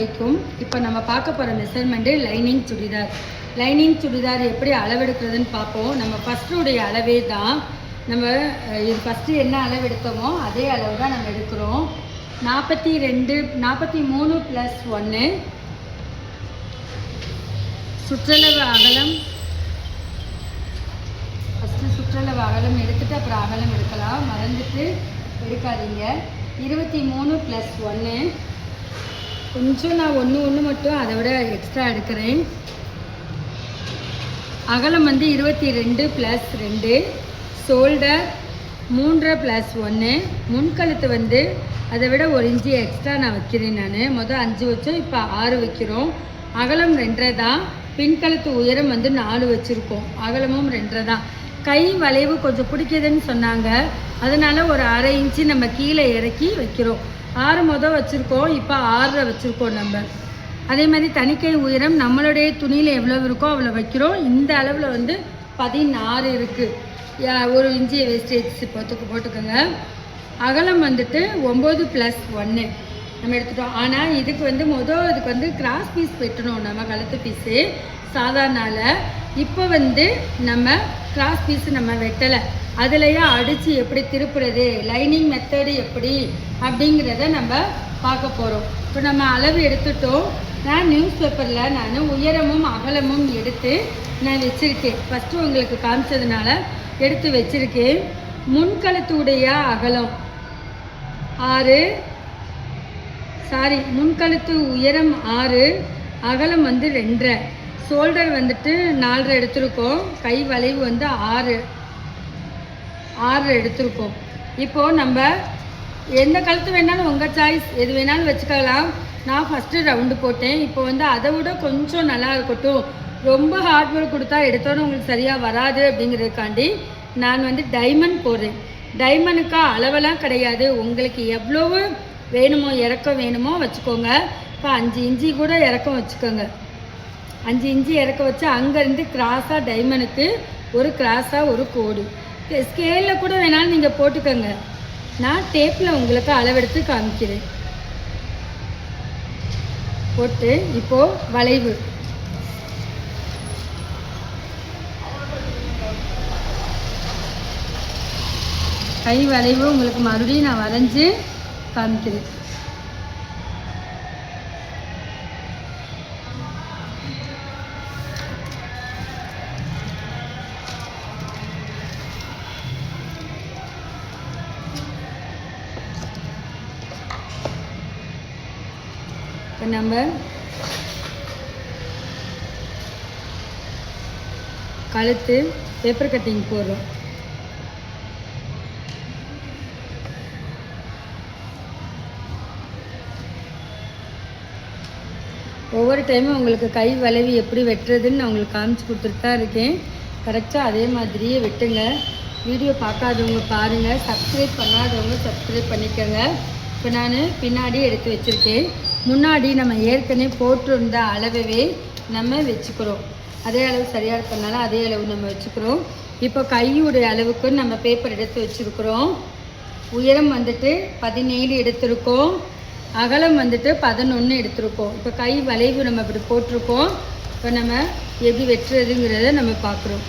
வரைக்கும் இப்போ நம்ம பார்க்க போகிற measurement lining churidar. Lining churidar எப்படி அளவெடுக்கிறதுன்னு பார்ப்போம். நம்ம ஃபஸ்ட்டுடைய அளவே தான் நம்ம இது ஃபஸ்ட்டு என்ன அளவு எடுத்தோமோ அதே அளவு தான் நம்ம எடுக்கிறோம். நாற்பத்தி ரெண்டு நாற்பத்தி மூணு ப்ளஸ் ஒன்று சுற்றளவு அகலம். ஃபஸ்ட்டு சுற்றளவு அகலம் எடுத்துட்டு அப்புறம் அகலம் எடுக்கலாம். மறந்துட்டு எடுக்காதீங்க. இருபத்தி மூணு ப்ளஸ் ஒன்று கொஞ்சம் நான் ஒன்று ஒன்று மட்டும் அதை விட எக்ஸ்ட்ரா எடுக்கிறேன். அகலம் வந்து இருபத்தி ரெண்டு ப்ளஸ் ரெண்டு. ஷோல்டர் மூன்றரை ப்ளஸ் ஒன்று முன்கழுத்து வந்து அதை விட ஒரு இன்ச்சு எக்ஸ்ட்ரா நான் வைக்கிறேன் நான். மொதல் அஞ்சு வச்சோம் இப்போ ஆறு வைக்கிறோம். அகலம் ரெண்டரை தான். பின்கழுத்து உயரம் வந்து நாலு வச்சுருக்கோம். அகலமும் ரெண்டரை தான். கை வளைவு கொஞ்சம் பிடிக்குதுன்னு சொன்னாங்க. அதனால் ஒரு அரை இன்ச்சு நம்ம கீழே இறக்கி வைக்கிறோம். ஆறு மொதல் வச்சுருக்கோம் இப்போ ஆறரை வச்சுருக்கோம் நம்ம. அதே மாதிரி தணிக்கை உயரம் நம்மளுடைய துணியில் எவ்வளோ இருக்கோ அவ்வளோ வைக்கிறோம். இந்த அளவில் வந்து பதினாறு இருக்குது ஒரு இஞ்சி வேஸ்டேஜ் போட்டுக்கு போட்டுக்கோங்க. அகலம் வந்துட்டு ஒம்பது ப்ளஸ் ஒன்று நம்ம எடுத்துட்டோம். ஆனால் இதுக்கு வந்து மொதல் இதுக்கு வந்து கிராஸ் பீஸ் வெட்டணும் நம்ம கழுத்து பீஸு சாதாரணால இப்போ வந்து நம்ம கிராஸ் பீஸு நம்ம வெட்டலை. அதுலேயே அடித்து எப்படி திருப்புறது? லைனிங் மெத்தடு எப்படி? அப்படிங்கிறத நம்ம பார்க்க போகிறோம் இப்போ நம்ம அளவு எடுத்துட்டோம். நான் நியூஸ் பேப்பரில் நான் உயரமும் அகலமும் எடுத்து நான் வச்சுருக்கேன். ஃபஸ்ட்டு உங்களுக்கு காமிச்சதுனால எடுத்து வச்சுருக்கேன். முன்கழுத்துடைய அகலம். ஆறு. சாரி முன்கழுத்து உயரம் ஆறு அகலம் வந்து ரெண்டரை. ஷோல்டர் வந்துட்டு நாலரை எடுத்திருக்கோம். கை வளைவு வந்து ஆறு. ஆறு எடுத்திருக்கோம். இப்போது நம்ம எந்த கழுத்து வேணாலும் உங்கள் சாய்ஸ் எது வேணாலும் வச்சுக்கலாம். நான் ஃபஸ்ட்டு ரவுண்டு போட்டேன். இப்போ வந்து அதை விட கொஞ்சம் நல்லா இருக்கட்டும். ரொம்ப ஹார்ட் ஒர்க் கொடுத்தா எடுத்தோன்னே உங்களுக்கு சரியாக வராது அப்படிங்கிறதுக்காண்டி நான் வந்து டைமண்ட் போடுறேன். டைமண்டுக்கா அளவெல்லாம் கிடையாது. உங்களுக்கு எவ்வளவு வேணுமோ இறக்கம் வேணுமோ வச்சுக்கோங்க. இப்போ அஞ்சு இஞ்சி கூட இறக்கம் வச்சுக்கோங்க. அஞ்சு இஞ்சி இறக்க வச்சு அங்கேருந்து கிராஸாக டைமண்டுக்கு ஒரு கிராஸாக ஒரு கோடு. ஸ்கேலில் கூட வேணாலும் நீங்கள் போட்டுக்கோங்க. நான் டேப்பில் உங்களுக்கு அளவெடுத்து காமிக்கிறேன். போட்டு இப்போது வளைவு. கை வளைவு உங்களுக்கு மறுபடியும் நான் வரைஞ்சி காமிக்கிறேன். நம்ம கழுத்து பேப்பர் கட்டிங் போடுறோம். ஒவ்வொரு டைமும் உங்களுக்கு கை வளைவி எப்படி வெட்டுறதுன்னு நான் உங்களுக்கு காமிச்சு கொடுத்துட்டு தான் இருக்கேன். கரெக்டாக அதே மாதிரியே வெட்டுங்க. வீடியோ பார்க்காதவங்க பாருங்கள் சப்ஸ்கிரைப் பண்ணாதவங்க சப்ஸ்கிரைப் பண்ணிக்கோங்க. இப்போ நான் பின்னாடி எடுத்து வச்சுருக்கேன். முன்னாடி நம்ம ஏற்கனவே போட்டிருந்த அளவவே நம்ம வச்சுக்கிறோம். அதே அளவு சரியாக இருக்கிறதுனால அதே அளவு நம்ம வச்சுக்கிறோம். இப்போ கையுடைய அளவுக்கு நம்ம பேப்பர் எடுத்து வச்சுருக்குறோம். உயரம் வந்துட்டு பதினேழு எடுத்திருக்கோம். அகலம் வந்துட்டு பதினொன்று எடுத்திருக்கோம். இப்போ கை வளைவு நம்ம இப்படி போட்டிருக்கோம். இப்போ நம்ம எப்படி வெட்டுறதுங்கிறத நம்ம பார்க்குறோம்.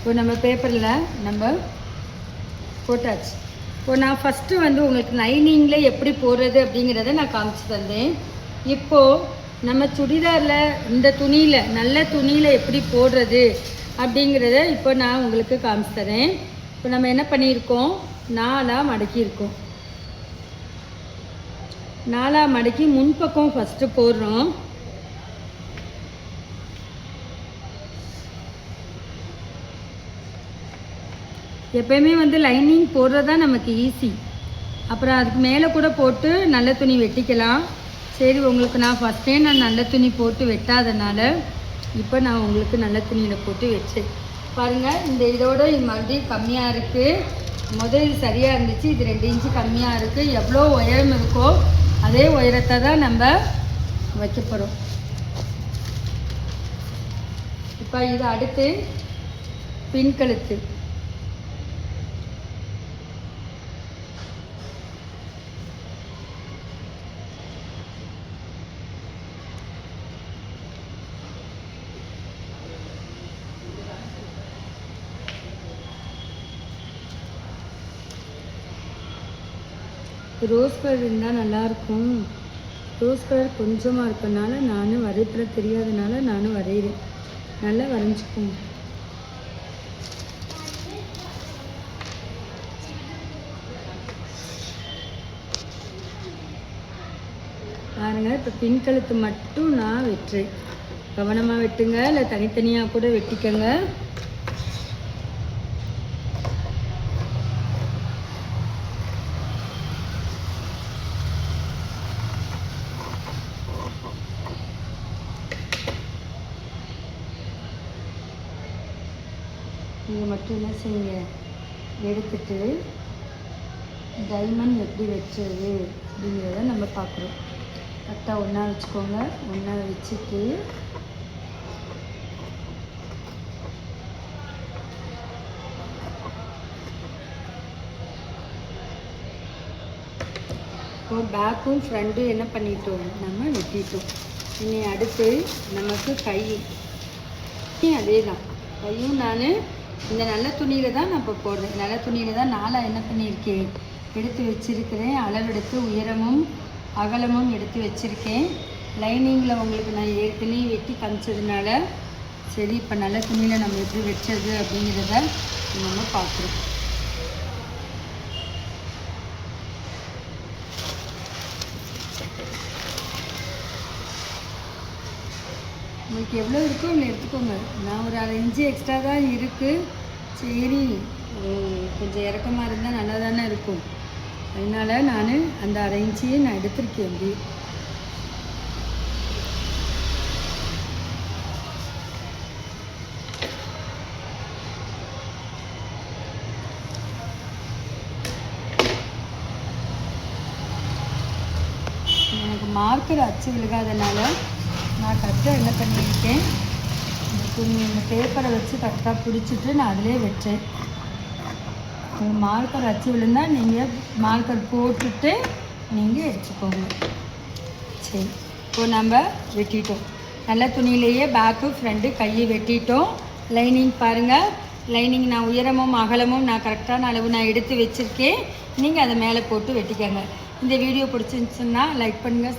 இப்போ நம்ம பேப்பரில் நம்ம போட்டாச்சு. இப்போ நான் ஃபஸ்ட்டு வந்து உங்களுக்கு லைனிங்கில் எப்படி போடுறது அப்படிங்கிறத நான் காமிச்சு தந்தேன். இப்போது நம்ம சுடிதாரில் இந்த துணியில் நல்ல துணியில் எப்படி போடுறது அப்படிங்கிறத இப்போ நான் உங்களுக்கு காமிச்சு தரேன். இப்போ நம்ம என்ன பண்ணியிருக்கோம்? நாலாக மடக்கியிருக்கோம். நாலாக மடக்கி முன்பக்கம் ஃபஸ்ட்டு போடுறோம். எப்பயுமே வந்து லைனிங் போடுறது தான் நமக்கு ஈஸி அப்புறம் அதுக்கு மேலே கூட போட்டு நல்ல துணி வெட்டிக்கலாம். சரி உங்களுக்கு நான் ஃபஸ்ட்டே நான் நல்ல துணி போட்டு வெட்டாதனால இப்போ நான் உங்களுக்கு நல்ல துணியில் போட்டு வச்சேன். பாருங்கள் இந்த இதோட இது மறுபடியும் கம்மியாக இருக்குது முதல் இது சரியாக இருந்துச்சு இது ரெண்டு இன்ச்சு கம்மியாக இருக்குது எவ்வளோ உயரம் இருக்கோ அதே உயரத்தை தான் நம்ம வைக்க போகிறோம் இப்போ இது அடுத்து பின்கழுத்து ரோஸ் கலர் இருந்தால் நல்லாயிருக்கும் ரோஸ் கலர் கொஞ்சமாக இருக்கனால நானும் வரைப்பட தெரியாதனால நானும் வரைகிறேன் நல்லா வரைஞ்சிக்கும் பாருங்க இப்போ பின்கழுத்து மட்டும் நான் வெட்டுறேன். கவனமாக வெட்டுங்க இல்லை தனித்தனியாக கூட வெட்டிக்கங்க நீங்கள் மட்டும் என்ன செய்யுங்க எடுத்துட்டு டைமண்ட் எப்படி வச்சது அப்படிங்கிறத நம்ம பார்க்குறோம். கரெக்டாக ஒன்றா வச்சுக்கோங்க. ஒன்றா வச்சுட்டு இப்போ பேக்கும் ஃப்ரண்ட்டும் என்ன பண்ணிட்டோம்? நம்ம வெட்டிட்டோம். இனி அடுத்து நமக்கு கை. அதே தான் கையும் நான் இந்த நல்ல துணியில் தான் நான் இப்போ போடுறேன். நல்ல துணியில் தான் நாளாக என்ன பண்ணியிருக்கேன் எடுத்து வச்சிருக்கிறேன். அளவெடுத்து உயரமும் அகலமும் எடுத்து வச்சுருக்கேன். லைனிங்கில் உங்களுக்கு நான் ஏற்கனவே வெட்டி காமிச்சதுனால சரி இப்போ நல்ல துணியில் நம்ம எப்படி வச்சது அப்படிங்கிறத நம்ம பார்க்குறோம். உங்களுக்கு எவ்வளோ இருக்கோ இல்லை எடுத்துக்கோங்க. நான் ஒரு அரை இன்ச்சு எக்ஸ்ட்ரா தான் இருக்குது சரி கொஞ்சம் இறக்கமாக இருந்தால் நல்லா தானே இருக்கும். அதனால் நான் அந்த அரை இன்ச்சியை நான் எடுத்திருக்கேன் அப்படி. எனக்கு மார்க்கர் அச்சு விழுகாதனால நான் கரெக்டாக என்ன பண்ணியிருக்கேன்? இந்த துணி இந்த பேப்பரை வச்சு கரெக்டாக பிடிச்சிட்டு நான் அதிலே வச்சேன் மார்க்கர் அச்சு விழுந்தால் நீங்கள் மார்க்கர் போட்டுட்டு நீங்கள் எடுத்துக்கோங்க. சரி இப்போ நம்ம வெட்டிட்டோம். நல்ல துணியிலேயே பேக்கு ஃப்ரண்ட்டு கையை வெட்டிட்டோம். லைனிங் பாருங்கள் லைனிங் நான் உயரமும் அகலமும் நான் கரெக்டான அளவு நான் எடுத்து வச்சுருக்கேன். நீங்கள் அதை மேலே போட்டு வெட்டிக்கோங்க. இந்த வீடியோ பிடிச்சிருந்துச்சுன்னா லைக் பண்ணுங்கள்